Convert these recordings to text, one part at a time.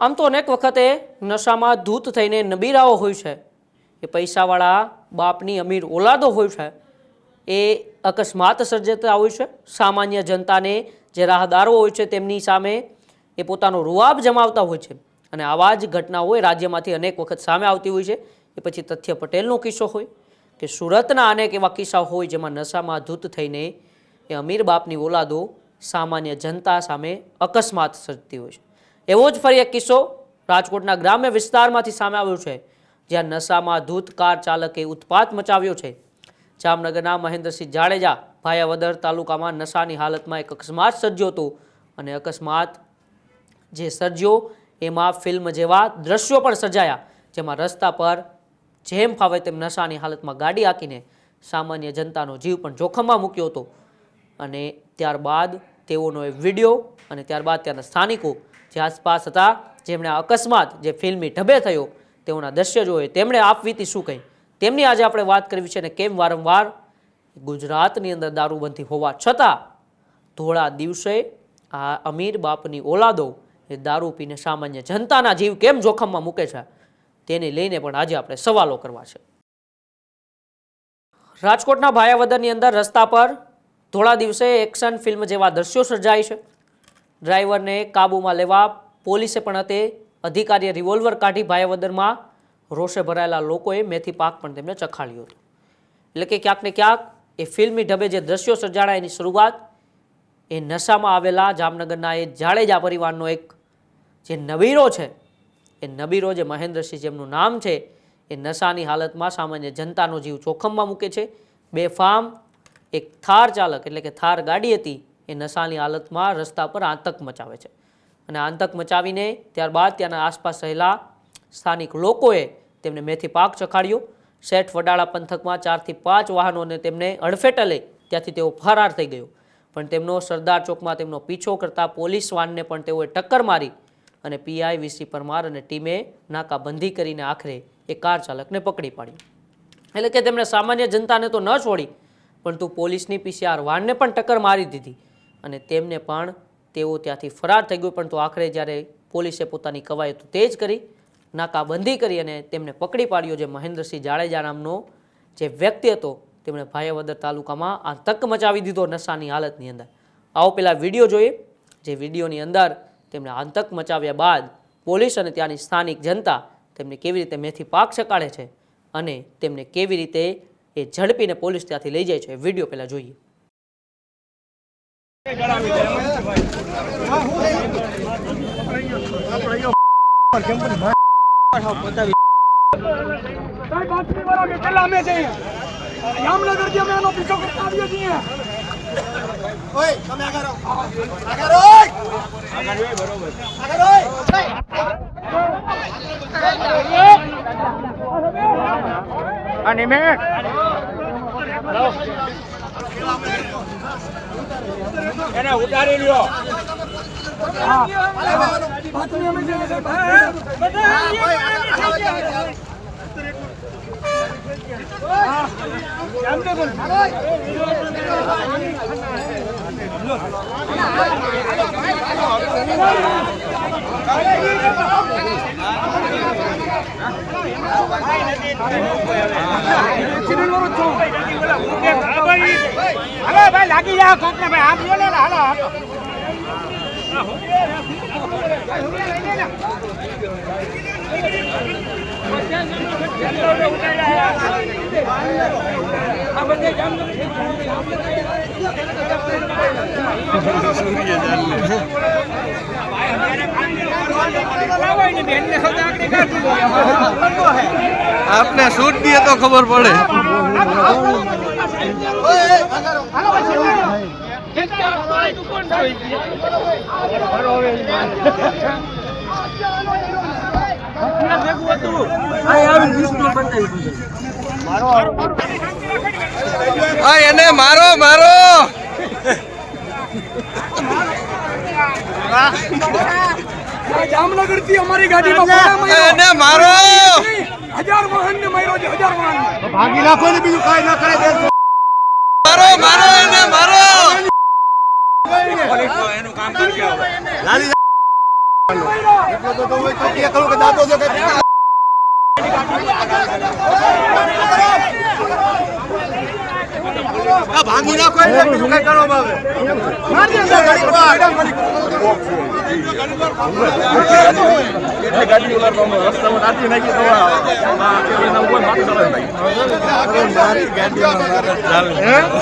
આમ તો અનેક વખતે નશામાં ધૂત થઈને નબીરાઓ હોય છે. એ પૈસાવાળા બાપની અમીર ઓલાદો હોય છે. એ અકસ્માત સર્જતા હોય છે. સામાન્ય જનતાને જે રાહદારો હોય છે તેમની સામે એ પોતાનો રૂઆબ જમાવતા હોય છે. અને આવા જ ઘટનાઓ એ રાજ્યમાંથી અનેક વખત સામે આવતી હોય છે. એ પછી તથ્ય પટેલનો કિસ્સો હોય કે સુરતના અનેક એવા કિસ્સા હોય જેમાં નશામાં ધૂત થઈને એ અમીર બાપની ઓલાદો સામાન્ય જનતા સામે અકસ્માત સર્જતી હોય છે. એવો જ ફરી એક કિસ્સો રાજકોટના ગ્રામ્ય વિસ્તારમાંથી સામે આવ્યો છે, જ્યાં નશામાં ધૂત કાર ચાલકે ઉત્પાત મચાવ્યો છે. જામનગરના મહેન્દ્રસિંહ જાડેજા ભાયાવદર તાલુકામાં નશાની હાલતમાં એક અકસ્માત સર્જ્યો હતો અને અકસ્માત જે સર્જ્યો એમાં ફિલ્મ જેવા દ્રશ્યો પણ સર્જાયા, જેમાં રસ્તા પર જેમ ફાવે તેમ નશાની હાલતમાં ગાડી આંકીને સામાન્ય જનતાનો જીવ પણ જોખમમાં મૂક્યો હતો. અને ત્યારબાદ તેઓનો એ વીડિયો અને ત્યારબાદ ત્યાંના સ્થાનિકો જે આસપાસ હતા, જેમણે અકસ્માત જે ફિલ્મી ઢબે થયો, તેઓના દ્રશ્ય જોયે, તેમણે આપવીતી શું કહી? તેમની આજે આપણે વાત કરવી છે અને કેમ વારંવાર? ગુજરાતની અંદર દારૂબંધી હોવા છતાં, ધોળા દિવસે આ અમીર બાપની ઓલાદો એ દારૂ પીને સામાન્ય જનતાના જીવ કેમ જોખમમાં મૂકે છે? તેને લઈને પણ આજે આપણે સવાલો કરવા છે. રાજકોટના ભાયાવદરની અંદર રસ્તા પર ધોળા દિવસે એક્શન ફિલ્મ જેવા દ્રશ્યો સર્જાય છે. ડ્રાઈવરને કાબૂમાં લેવા પોલીસે પણ તે અધિકારીએ રિવોલ્વર કાઢી ભાયાવદરમાં રોષે ભરાયેલા લોકોએ મેથી પાક પણ તેમને ચખાડ્યો હતો. એટલે કે ક્યાંક ક્યાંક એ ફિલ્મી ઢબે જે દ્રશ્યો સર્જાણા એની શરૂઆત, એ નશામાં આવેલા જામનગરના એ જાડેજા પરિવારનો એક જે નબીરો છે, એ નબીરો જે મહેન્દ્રસિંહ જેમનું નામ છે, એ નશાની હાલતમાં સામાન્ય જનતાનો જીવ જોખમમાં મૂકે છે. બેફામ એક થાર ચાલક એટલે કે થાર ગાડી હતી એ નશાની હાલતમાં રસ્તા પર આતંક મચાવે છે. અને આતંક મચાવીને ત્યારબાદ ત્યાંના આસપાસ રહેલા સ્થાનિક લોકોએ તેમને મેથી પાક ચખાડ્યો. શેઠ વડાળા પંથકમાં ચારથી પાંચ વાહનોને તેમને અડફેટે લઈ ત્યાંથી તેઓ ફરાર થઈ ગયો. પણ તેમનો સરદાર ચોકમાં તેમનો પીછો કરતા પોલીસ વાનને પણ તેઓએ ટક્કર મારી અને પીઆઈ વીસી પરમાર અને ટીમે નાકાબંધી કરીને આખરે એ કાર ચાલકને પકડી પાડ્યો એટલે કે તેમણે સામાન્ય જનતાને તો ન છોડી, પરંતુ પોલીસની પીસીઆર વાનને પણ ટક્કર મારી દીધી. અને તેમને પણ તેઓ ત્યાંથી ફરાર થઈ ગયો. પરંતુ આખરે જ્યારે પોલીસે પોતાની કવાયત તેજ કરી, નાકાબંધી કરી અને તેમને પકડી પાડ્યો જે મહેન્દ્રસિંહ જાડેજા નામનો જે વ્યક્તિ હતો, તેમણે ભાયાવદર તાલુકામાં આતંક મચાવી દીધો નશાની હાલતની અંદર. આવો પેલા વીડિયો જોઈએ, જે વિડીયોની અંદર તેમણે આતંક મચાવ્યા બાદ પોલીસ અને ત્યાંની સ્થાનિક જનતા તેમને કેવી રીતે મેથી પાક ચકાડે છે અને તેમને કેવી રીતે એ ઝડપીને પોલીસ ત્યાંથી લઈ જાય છે. વીડિયો પહેલાં જોઈએ. જામનગરથી અમે એનો એને ઉતારી લ્યો. Thank હાલો ભાઈ લાગી જાઓ કોક ને ભાઈ આપ જો ને હાલો હાલો આપને શૂટ દીએ તો ખબર પડે એને મારો મારો. જામનગરથી અમારી ગાડીમાં માર્યો. એને મારો. હજાર વાહન ને માર્યો છે હજાર વાહન. ભાગી નાખો ને બીજું કાંઈ ના કરે મારો મારો એને મારો એટલો બધો હોય તો કે કરું કે દાદો છે કે આ ભાંગી નાખો બીજું કઈ કરો હવે મારી દે ઘડીક વાર.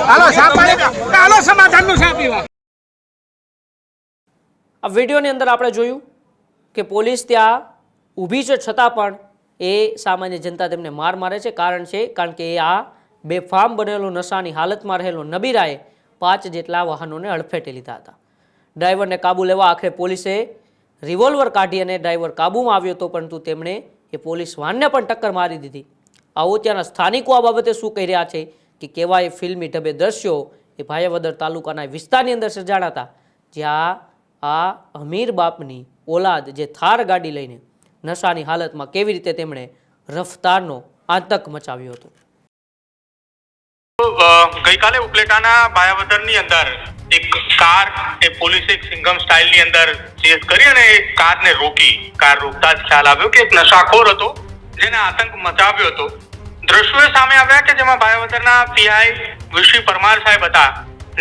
હાલો સા પાણી હાલો સમાધાનનું સા પીવા આ વિડીયોની અંદર આપણે જોયું કે પોલીસ ત્યાં ઊભી છે છતાં પણ એ સામાન્ય જનતા તેમને માર મારે છે. કારણ છે, કારણ કે એ આ બેફામ બનેલો નશાની હાલતમાં રહેલો નબીરાએ પાંચ જેટલા વાહનોને અડફેટે લીધા હતા. ડ્રાઈવરને કાબુ લેવા આખરે પોલીસે રિવોલ્વર કાઢી અને ડ્રાઈવર કાબૂમાં આવ્યો હતો, પરંતુ તેમણે એ પોલીસ વાનને પણ ટક્કર મારી દીધી. આવો ત્યાંના સ્થાનિકો આ બાબતે શું કહી રહ્યા છે કે કેવા એ ફિલ્મી ઢબે દ્રશ્યો એ ભાયાવદર તાલુકાના વિસ્તારની અંદર સર્જાણા હતા, જ્યાં આ અમીર બાપની ઓલાદ જે થાર ગાડી લઈને નશાની હાલતમાં કેવી રીતે તેમણે રફતારનો આતંક મચાવ્યો હતો. ગઈકાલે ઉપલેટાના ભાયાવદરની અંદર એક કાર એ પોલીસે એક સિંગમ સ્ટાઇલની અંદર ચેસ કરી અને એ કારને રોકી. કાર રોકતા જ ખ્યાલ આવ્યો કે એક નશાખોર હતો જેને આતંક મચાવ્યો હતો. દ્રશ્યો સામે આવ્યા કે જેમાં ભાયાવદરના પીઆઈ વિશી પરમાર સાહેબ હતા,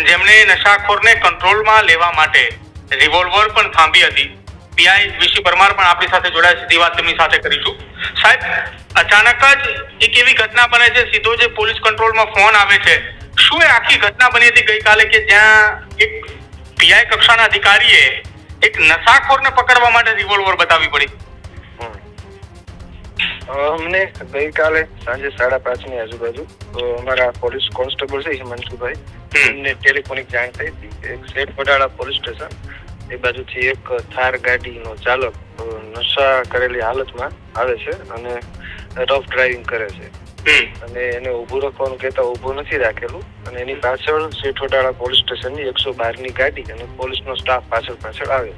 જેમણે નશાખોરને કંટ્રોલમાં લેવા માટે રિવોલ્વર પણ થાંભી હતી. પીઆઈ વિશી પરમાર પણ આપણી સાથે જોડાય સીધી વાત તેમની સાથે કરીશું. સાહેબ, અચાનક જ એક એવી ઘટના બને છે, સીધો જે પોલીસ કંટ્રોલમાં ફોન આવે છે. શું એ આખી ઘટના બની હતી ગઈકાલે કે જ્યાં એક પીઆઈ કક્ષાના અધિકારીએ એક નશાખોરને પકડવા માટે રિવોલ્વર બતાવી પડી? અમને ગઈકાલે સાંજે સાડા પાંચની આજુબાજુ અમારા પોલીસ કોન્સ્ટેબલ છે હિમાંશુભાઈ. હમ. એમને ટેલિફોનિક જાણ થઈ હતી. એક શેઠ વડાળા પોલીસ સ્ટેશન એ બાજુથી એક થાર ગાડીનો ચાલક નશા કરેલી હાલતમાં આવે છે અને રફ ડ્રાઇવિંગ કરે છે. અને એને ઊભું રાખવાનું કહેતા ઊભું નથી રાખેલું. અને એની પાછળ શેઠ વડાળા પોલીસ સ્ટેશનની એકસો બારની ગાડી અને પોલીસનો સ્ટાફ પાછળ પાછળ આવે.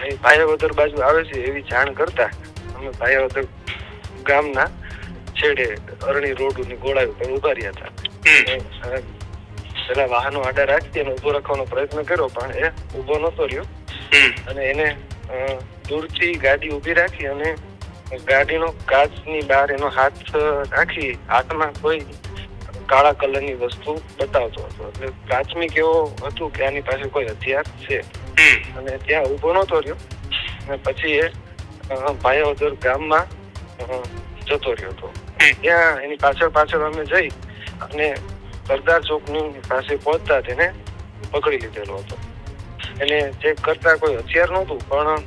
અહીં ભાયાવદર બાજુ આવે છે એવી જાણ કરતા અમે ભાયાવદર ગામના છેડે અરણી રોડની ગોળાઈ ઉપર ઊભા રહ્યા હતા. પેલા વાહનો આડા રાખી અને ઊભો રાખવાનો પ્રયત્ન કર્યો પણ એ ઊભો નતો રહ્યો. અને એને દૂરથી ગાડી ઊભી રાખી અને ગાડીનો કાચની બહાર એનો હાથ રાખી હાથમાં કોઈ કાળા કલરની વસ્તુ બતાવતો હતો. એટલે પ્રાથમિક એવો હતું કે આની પાસે કોઈ હથિયાર છે. અને ત્યાં ઊભો નતો રહ્યો. અને પછી એ અ, ભાયાવદર ગામમાં જતો રહ્યો હતો. ત્યાં એની પાછળ પાછળ અમે જઈ અને સરદાર ચોકની પાસે પહોંચતા તેને પકડી લીધેલો હતો. એને ચેક કરતા કોઈ હથિયાર નહોતું પણ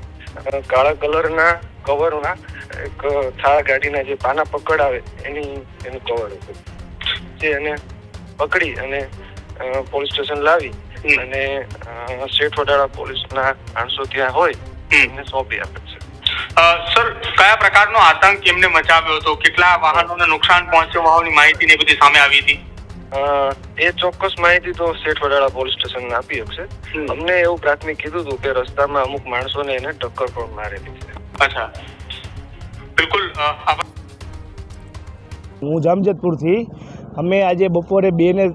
કાળા કલરના કવરના એક થાળ ગાડીના જે પાના પકડ આવે એની એનું કવર હતું. જે એને પકડી અને પોલીસ સ્ટેશન લાવી અને શેઠ વડાળા પોલીસના માણસો ત્યાં હોય એને સોંપી આપે છે. સર કયા પ્રકારનો આતંક એમને મચાવ્યો હતો? કેટલા વાહનોને નુકસાન પહોંચ્યું? હોવાની માહિતી ને એ બધી સામે આવી હતી. એ ચોક્કસ માહિતી તો શેઠ વડાળા પોલીસ સ્ટેશન આપી શકશે અમને એવું પ્રાથમિક કીધું હતું કે રસ્તામાં અમુક માણસોને એને ટક્કર પણ મારેલી છે. અચ્છા. બિલકુલ હું જામજતપુરથી. અમે આજે બપોરે બે ને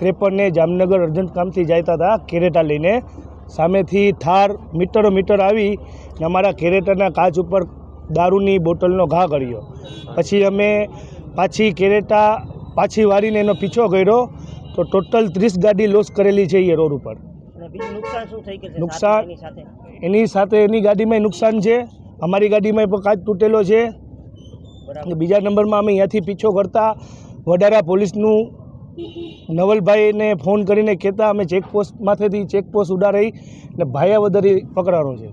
ત્રેપનને જામનગર અર્જન્ટ કામથી જતા હતા કેરેટા લઈને. સામેથી થાર મીટરો મીટર આવી ને અમારા કેરેટાના કાચ ઉપર દારૂની બોટલનો ઘા કર્યો પછી અમે પાછી કેરેટા પાછી વારીને એનો પીછો કર્યો તો ટોટલ ત્રીસ ગાડી લોસ કરેલી છે એ રોડ ઉપર. નુકસાન એની સાથે એની ગાડીમાં નુકસાન છે અમારી ગાડીમાં પણ કાચ તૂટેલો છે. બીજા નંબરમાં અમે અહીંયાથી પીછો કરતા વડારા પોલીસનું નવલભાઈને ફોન કરીને કહેતા અમે ચેકપોસ્ટ માથેથી ચેકપોસ્ટ ઉડાડી અને ભાયાવદરી પકડાનો છે.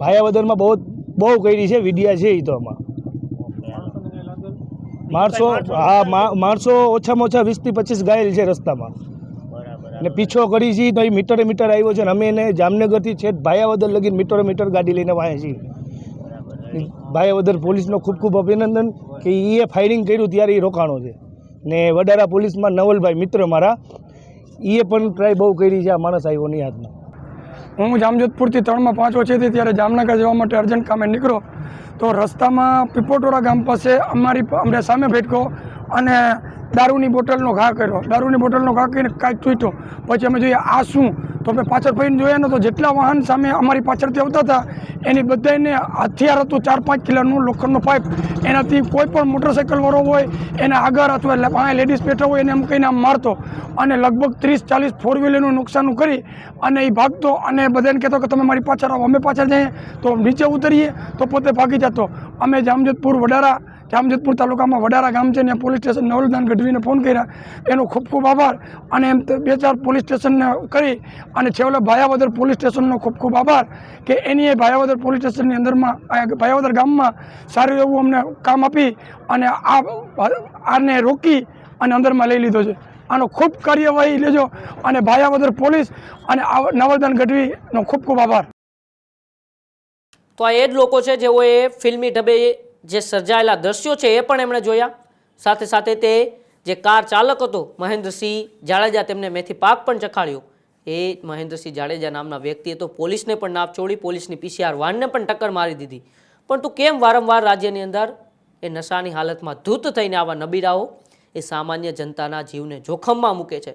ભાયાવદરમાં બહુ બહુ કરી છે વિડિયા છે એ તો આમાં. માણસો હા માણસો ઓછામાં ઓછા વીસથી પચીસ ગાયેલ છે રસ્તામાં. અને પીછો કરી છે તો એ મીટરે મીટર આવ્યો છે અને અમે એને જામનગરથી છેક ભાયાવદર લગીને મીટરે મીટર ગાડી લઈને વાંચે છીએ. ભાયાવદર પોલીસનો ખૂબ ખૂબ અભિનંદન કે એ ફાયરિંગ કર્યું ત્યારે એ રોકાણો છે. ને વડારા પોલીસમાં નવલભાઈ મિત્ર મારા એ પણ ટ્રાય બહુ કરી છે, આ માણસ આવ્યો નહીં હાથમાં. હું જામજોધપુરથી ત્રણમાં પાંચ વચ્ચેથી ત્યારે જામનગર જવા માટે અર્જન્ટ કામે નીકળો. તો રસ્તામાં પીપોટોરા ગામ પાસે અમારી અમને સામે ભેટકો અને દારૂની બોટલનો ઘા કર્યો. દારૂની બોટલનો ઘા કરીને કાંઈક તૂટ્યો પછી અમે જોઈએ આ શું? તો અમે પાછળ ફરીને જોઈએ ને તો જેટલા વાહન સામે અમારી પાછળથી આવતા હતા, એની બધાને હથિયાર હતું ચાર પાંચ કિલોનું લોખંડનો પાઇપ. એનાથી કોઈ પણ મોટરસાઇકલવાળો હોય, એને આગળ અથવા પાંચ લેડીઝ બેઠા હોય એને એમ કહીને આમ મારતો. અને લગભગ ત્રીસ ચાલીસ ફોર વ્હીલરનું નુકસાન કરી અને એ ભાગતો અને બધાને કહેતો કે તમે મારી પાછળ આવો. અમે પાછળ જઈએ તો નીચે ઉતરીએ તો પોતે ભાગી જતો. અમે જામજોધપુર, વડારા જામજોધપુર તાલુકામાં વડારા ગામ છે ત્યાં પોલીસ સ્ટેશન નવલદાન ગઢવીને ફોન કર્યા. એનો ખૂબ ખૂબ આભાર અને એમ બે ચાર પોલીસ સ્ટેશનને કરી અને છેલ્લે ભાયાવદર પોલીસ સ્ટેશનનો ખૂબ ખૂબ આભાર કે એની એ ભાયાવદર પોલીસ સ્ટેશનની અંદરમાં ભાયાવદર ગામમાં સારું એવું અમને કામ આપી અને આ આને રોકી અને અંદરમાં લઈ લીધો છે. આનો ખૂબ કાર્યવાહી લેજો અને ભાયાવદર પોલીસ અને આ નવલદાન ગઢવીનો ખૂબ ખૂબ આભાર. તો આ એ જ લોકો છે જેઓએ ફિલ્મી ઢબે જે સર્જાયેલા દ્રશ્યો છે એ પણ એમણે જોયા. સાથે સાથે તે જે કાર ચાલક હતો, મહેન્દ્રસિંહ જાડેજા, તેમને મેથી પાક પણ ચખાડ્યો. એ મહેન્દ્રસિંહ જાડેજા નામના વ્યક્તિએ તો પોલીસને પણ નાપ છોડી, પોલીસની પીસીઆર વાનને પણ ટક્કર મારી દીધી. પણ તું કેમ વારંવાર રાજ્યની અંદર એ નશાની હાલતમાં ધૂત થઈને આવા નબીરાઓ? એ સામાન્ય જનતાના જીવને જોખમમાં મૂકે છે.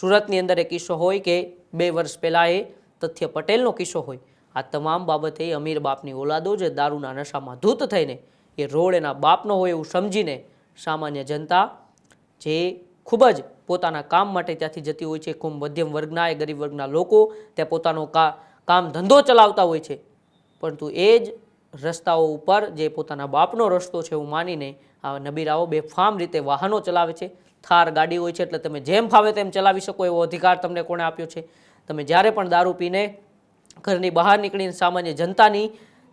સુરતની અંદર એ કિસ્સો હોય કે બે વર્ષ પહેલાં એ તથ્ય પટેલનો કિસ્સો હોય. આ તમામ બાબતે અમીર બાપની ઓલાદો જે દારૂના નશામાં ધૂત થઈને એ રોડ એના બાપનો હોય એવું સમજીને સામાન્ય જનતા જે ખૂબ જ પોતાના કામ માટે ત્યાંથી જતી હોય છે, ખૂબ મધ્યમ વર્ગના એ ગરીબ વર્ગના લોકો ત્યાં પોતાનો કામ ધંધો ચલાવતા હોય છે. પરંતુ એ જ રસ્તાઓ ઉપર જે પોતાના બાપનો રસ્તો છે એવું માનીને આ નબીરાઓ બેફામ રીતે વાહનો ચલાવે છે. થાર ગાડી હોય છે એટલે તમે જેમ ફાવે તેમ ચલાવી શકો એવો અધિકાર તમને કોણે આપ્યો છે? તમે જ્યારે પણ દારૂ પીને ઘરની બહાર નીકળીને સામાન્ય જનતાની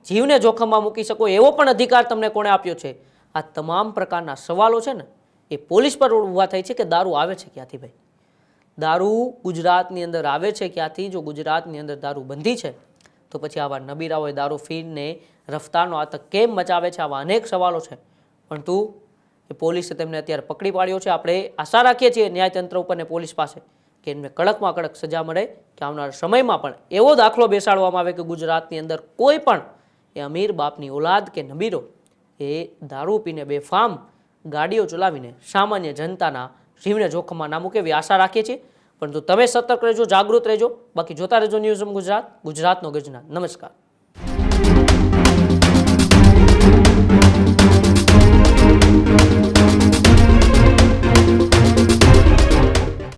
જીવને જોખમમાં મૂકી શકો એવો પણ અધિકાર તમને કોણે આપ્યો છે? આ તમામ પ્રકારના સવાલો છે ને, એ પોલીસ પર ઊભા થાય છે કે દારૂ આવે છે ક્યાંથી ભાઈ? દારૂ ગુજરાતની અંદર આવે છે ક્યાંથી? જો ગુજરાતની અંદર દારૂ બંધી છે, તો પછી આવા નબીરાઓએ દારૂ ફીને રફતારનો આતંક કેમ મચાવે છે? આવા અનેક સવાલો છે. પરંતુ એ પોલીસે તેમને અત્યારે પકડી પાડ્યો છે. આપણે આશા રાખીએ છીએ ન્યાયતંત્ર ઉપર ને પોલીસ પાસે કે એમને કડકમાં કડક સજા મળે, કે આવનારા સમયમાં પણ એવો દાખલો બેસાડવામાં આવે કે ગુજરાતની અંદર કોઈ પણ એ અમીર બાપની ઓલાદ કે નબીરો એ દારૂ પીને બેફામ ગાડીઓ ચલાવીને સામાન્ય જનતાના જીવને જોખમમાં ના મૂકે એવી આશા રાખીએ છીએ. પરંતુ તમે સતર્ક રહેજો, જાગૃત રહેજો. બાકી જોતા રહેજો ન્યૂઝ ગુજરાત, ગુજરાતનો ગજના. નમસ્કાર.